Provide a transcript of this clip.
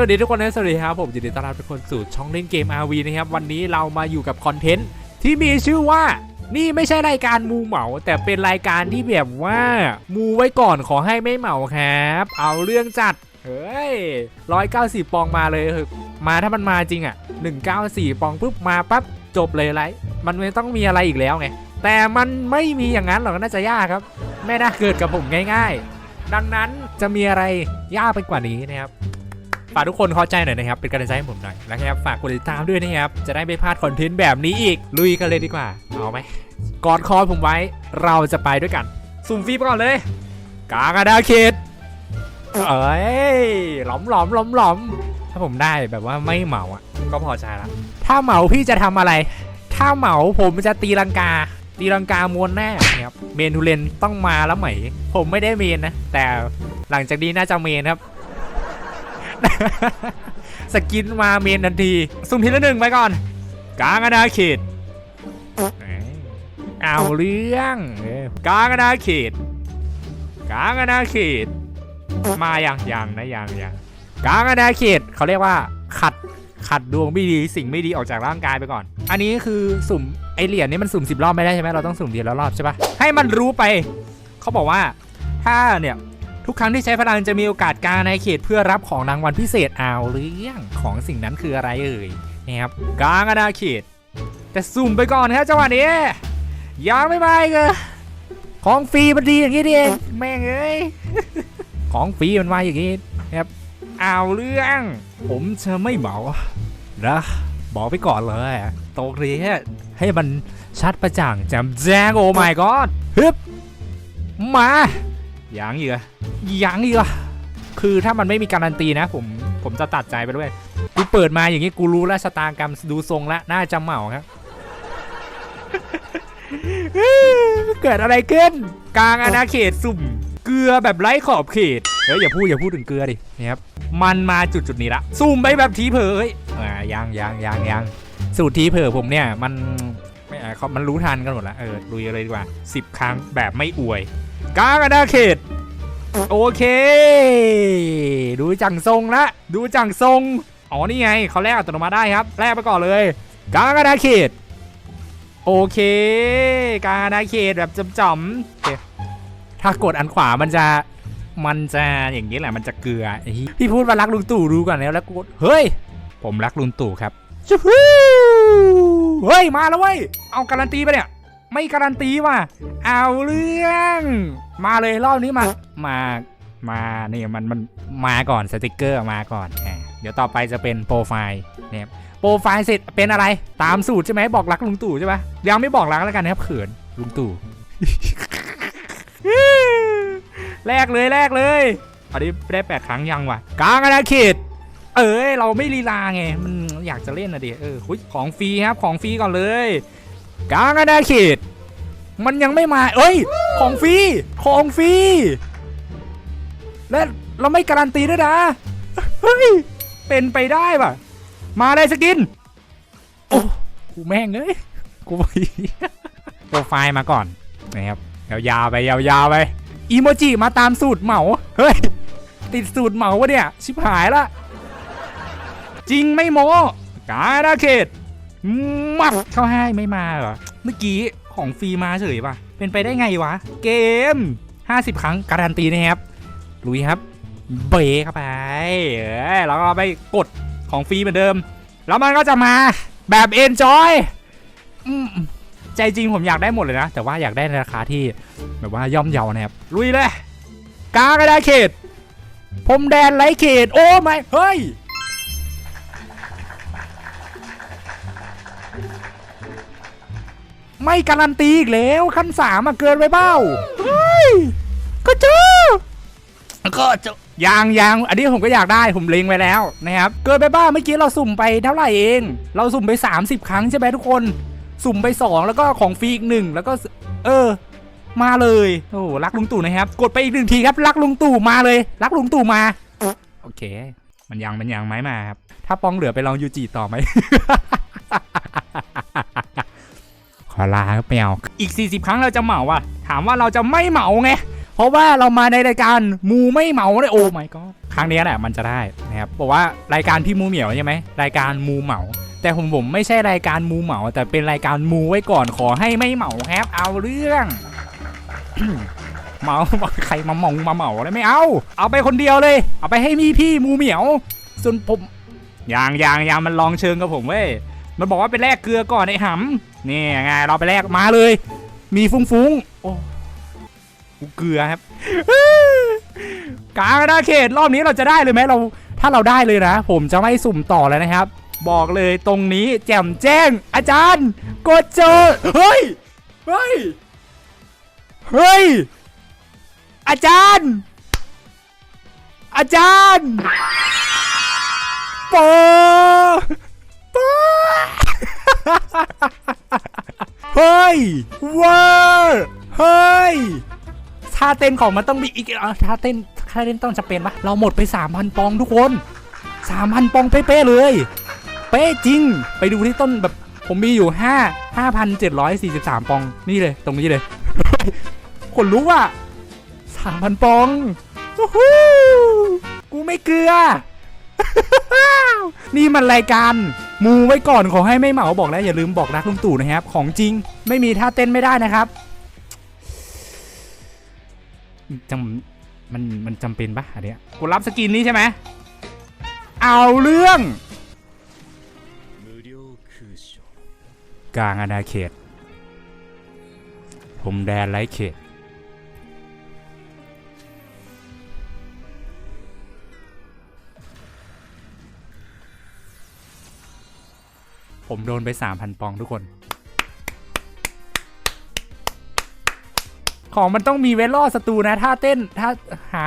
วัสดีทุกคนนะสวัสดีครับผมยินดีต้อนรับทุกคนสู่ช่องเล่นเกม RV นะครับวันนี้เรามาอยู่กับคอนเทนต์ที่มีชื่อว่านี่ไม่ใช่รายการมูเหมา แต่เป็นรายการที่แบบว่ามูไว้ก่อนขอให้ไม่เหมาครับ เอาเรื่องจัดเฮ้ยร้อยเก้าสิบปองมาเลยเถอะมาถ้ามันมาจริงอะหนึ่งเก้าสี่ปองปุ๊บมาปั๊บจบเลยไรมันไม่ต้องมีอะไรอีกแล้วไงแต่มันไม่มีอย่างนั้นหรอกน่าจะยากครับ ไม่น่าเกิดกับผมง่าย ๆ ดังนั้นจะมีอะไรยากไปกว่านี้นะครับากทุกคนเข้าใจหน่อยนะครับ เป็นกำลังใจให้ผมหน่อยแล้วครับ ฝากกดติดตามด้วยนะครับ จะได้ไม่พลาดคอนเทนต์แบบนี้อีก ลุยกันเลยดีกว่า เอาไหมกอดคอผมไว้ เราจะไปด้วยกัน สุ่มฟรีไปก่อนเลย กางอาณาเขตเอ้ยหลอมหลอมหลอมหลอมถ้าผมได้แบบว่าไม่เหมาอะ ก็พอใจละ ถ้าเหมาพี่จะทำอะไร ถ้าเหมาผมจะตีลังกา ตีลังกามวนแน่ครับ เมนทูเลนต้องมาแล้วไหม ผมไม่ได้เมนนะ แต่หลังจากนี้น่าจะเมนครับ สกินมาเมนทันที สุ่มทีละหนึ่งไปก่อน กลางอาณาเขตเอ้ยเอาเรื่องกลางอาณาเขตกลางอาณาเขต มาอย่างอย่างนะอย่างอย่างกลางอาณาเขตเขาเรียกว่า ขัดขัดดวงไม่ดีสิ่งไม่ดีออกจากร่างกายไปก่อน อันนี้คือสุ่มไอเหรียญนี่มันสุ่มสิบรอบไม่ได้ใช่ไหมเราต้องสุ่มเดียวและรอบใช่ปะให้มันรู้ไป เขาบอกว่าถ้าเนี่ย ทุกครั้งที่ใช้พลังจะมีโอกาสกลางในเขตเพื่อรับของรางวัลพิเศษเอาเรื่องของสิ่งนั้นคืออะไรเอ่ยนะครับกลางอาณาเขตแต่สุ่มไปก่อนครับจังหวะนี้ยังไม่มาอีกเหรอของฟรีมันดีอย่างนี้ดิเองแม่งเอ้ยของฟรีมันมาอย่างนี้นะครับเอาเรื่อง ผมจะไม่เหมานะบอกไปก่อนเลยตรงนี้ให้มันชัดประจ่างแจ่มแจ้งโอ้ my god ฮึบมาอ ย่างอีกเหรอยังอีกเหรอคือถ้ามันไม่มีการันตีนะ ผมผมจะตัดใจไปด้วยกูเปิดมาอย่างนี้กูรู้แล้วชะตากรรมดูทรงแล้วน่าจะเหมาครับเกิดอะไรขึ้น กลางอาณาเขตสุ่ม เกลือแบบไร้ขอบเขตเฮ้ยอย่าพูดอย่าพูดถึงเกลือดินะครับมันมาจุดจุดนี้ละสุ่มไปแบบทีเผยอ่ายังยังยังยังสูตรทีเผยผมเนี่ยมันไม่อ่าเขามันรู้ทันกันหมดละเออลุยเลยดีกว่า 10 ครั้งแบบไม่อวยกลางอาณาเขต โอเค ดูจังทรงละดูจังทรง อ๋อ นี่ไงเขาแลกอัตโนมัติได้ครับ แลกไปก่อนเลย กลางอาณาเขต โอเคกลางอาณาเขตแบบจำๆโอเคถ้ากดอันขวามันจะมันจะอย่างนี้แหละมันจะเกลือ พี่พูดว่ารักลุงตู่รู้ก่อนแล้วแล้วกดเฮ้ย ผมรักลุงตู่ครับชูเฮ้ยมาแล้วเว้ยเอาการันตีไปเนี่ย ไม่การันตีว่ะเอาเรื่อง มาเลยรอบนี้มา มา มาเนี่ยมันมันมาก่อนสติกเกอร์มาก่อนอ่าเดี๋ยวต่อไปจะเป็นโปรไฟล์เนี่ยโปรไฟล์เสร็จเป็นอะไร ตามสูตรใช่ไหมบอกรักลุงตู่ใช่ปะยังไม่บอกรักแล้วกันนะครับเขินลุงตู่แรกเลยแรกเลยอันนี้ได้แปดครั้งยังวะกลางอาณาเขตเอ้ยเราไม่ลีลาไงมันอยากจะเล่นนะดิเออของฟรีครับของฟรีก่อนเลย กลางอาณาเขต มันยังไม่มา เอ้ย ของฟรี ของฟรี และเราไม่การันตีด้วยนะ เฮ้ย เป็นไปได้ป่ะ มาเลยสกิน โอ้กูแม่งเอ้ยกูไปโปรไฟล์มาก่อนนะครับยาวๆไปยาวๆไปอีโมจิมาตามสูตรเหมา เฮ้ย ติดสูตรเหมาวะเนี่ย ชิบหายละ จริงไม่โมกาดาเขต มัดเข้าให้ไม่มาเหรอ เมื่อกี้ของฟรีมาเฉยป่ะ เป็นไปได้ไงวะ เกม 50 ครั้งการันตีนะครับลุยครับเบรเข้าไปเออแล้วก็ไปกดของฟรีเหมือนเดิม แล้วมันก็จะมาแบบเอนจอยใจจริงผมอยากได้หมดเลยนะ แต่ว่าอยากได้ในราคาที่แบบว่าย่อมเยานะครับลุยเลยกากระดาเขตพรมแดนไรเขต โอ้ไม่เฮ้ย ไม่การันตีอีกแล้วขั้นสามอะเกินไปเบ้าเฮ้ยก็เจอก็เจอยางยางอันนี้ผมก็อยากได้ผมเล็งไว้แล้วนะครับเกินไปบ้าเมื่อกี้เราสุ่มไปเท่าไหร่เอง เราสุ่มไป 30 ครั้งใช่ไหมทุกคน สุ่มไป 2 แล้วก็ของฟรีอีกหนึ่งแล้วก็เออ มาเลยโอ้รักลุงตู่นะครับ กดไปอีกหนึ่งทีครับ รักลุงตู่มาเลย รักลุงตู่มาโอเค มันยังมันยังไม่มาครับถ้าปองเหลือไปลองยูจิต่อไหมขอ ลาครับแมวอีก 40 ครั้งเราจะเหมาอะ ถามว่าเราจะไม่เหมาไง เพราะว่าเรามาในรายการมูไม่เหมาเลยโอ้ my god ครั้งนี้แหละมันจะได้นะครับบอกว่ารายการพี่มูเหมียวใช่ไหมรายการมูเหมา แต่ผมผมไม่ใช่รายการมูเหมา แต่เป็นรายการมูไว้ก่อนขอให้ไม่เหมาครับเอาเรื่องเมาใครมาหมามาเหมาอะไรไม่เอา เอาไปคนเดียวเลย เอาไปให้มีพี่มูเหมียว ส่วนผมยางยางยางมันลองเชิงกับผมเว้ยมันบอกว่าไปแลกเกลือก่อนไอ้หำ นี่ไงเราไปแลกมาเลย มีฟุ้งฟุ้งๆโอ้กูเกลือครับกลางอาณาเขตรอบนี้เราจะได้เลยไหมเรา ถ้าเราได้เลยนะ ผมจะไม่สุ่มต่อแล้วนะครับ บอกเลยตรงนี้แจ่มแจ้ง อาจารย์กดเจอเฮ้ยเฮ้ยเฮ้ยอาจารย์ อาจารย์ปอปอ เฮ้ยเวอร์เฮ้ยท่าเต้นของมันต้องมีอีกอะท่าเต้นท่าเต้นต้องจะเป็นปะเราหมดไป 3,000ปองทุกคน 3,000ปองเป๊ะเลย เป๊ะจริง ไปดูที่ต้นแบบผมมีอยู่ 5 5,743 ปองนี่เลยตรงนี้เลยคนรู้ว่า3,000ปองกูไม่เกลือ นี่มันรายการ มูไว้ก่อนขอให้ไม่เหมาบอกแล้วอย่าลืมบอกรักลุงตู่นะครับ ของจริงไม่มีท่าเต้นไม่ได้นะครับจำมันมันจำเป็นปะอันเนี้ยกดรับสกินนี้ใช่ไหมเอาเรื่องกลางอาณาเขตผมแดนไร้เขต ผมโดนไป 3,000 ปองทุกคน ของมันต้องมีเวลล่อศัตรูนะ ถ้าเต้นถ้าหา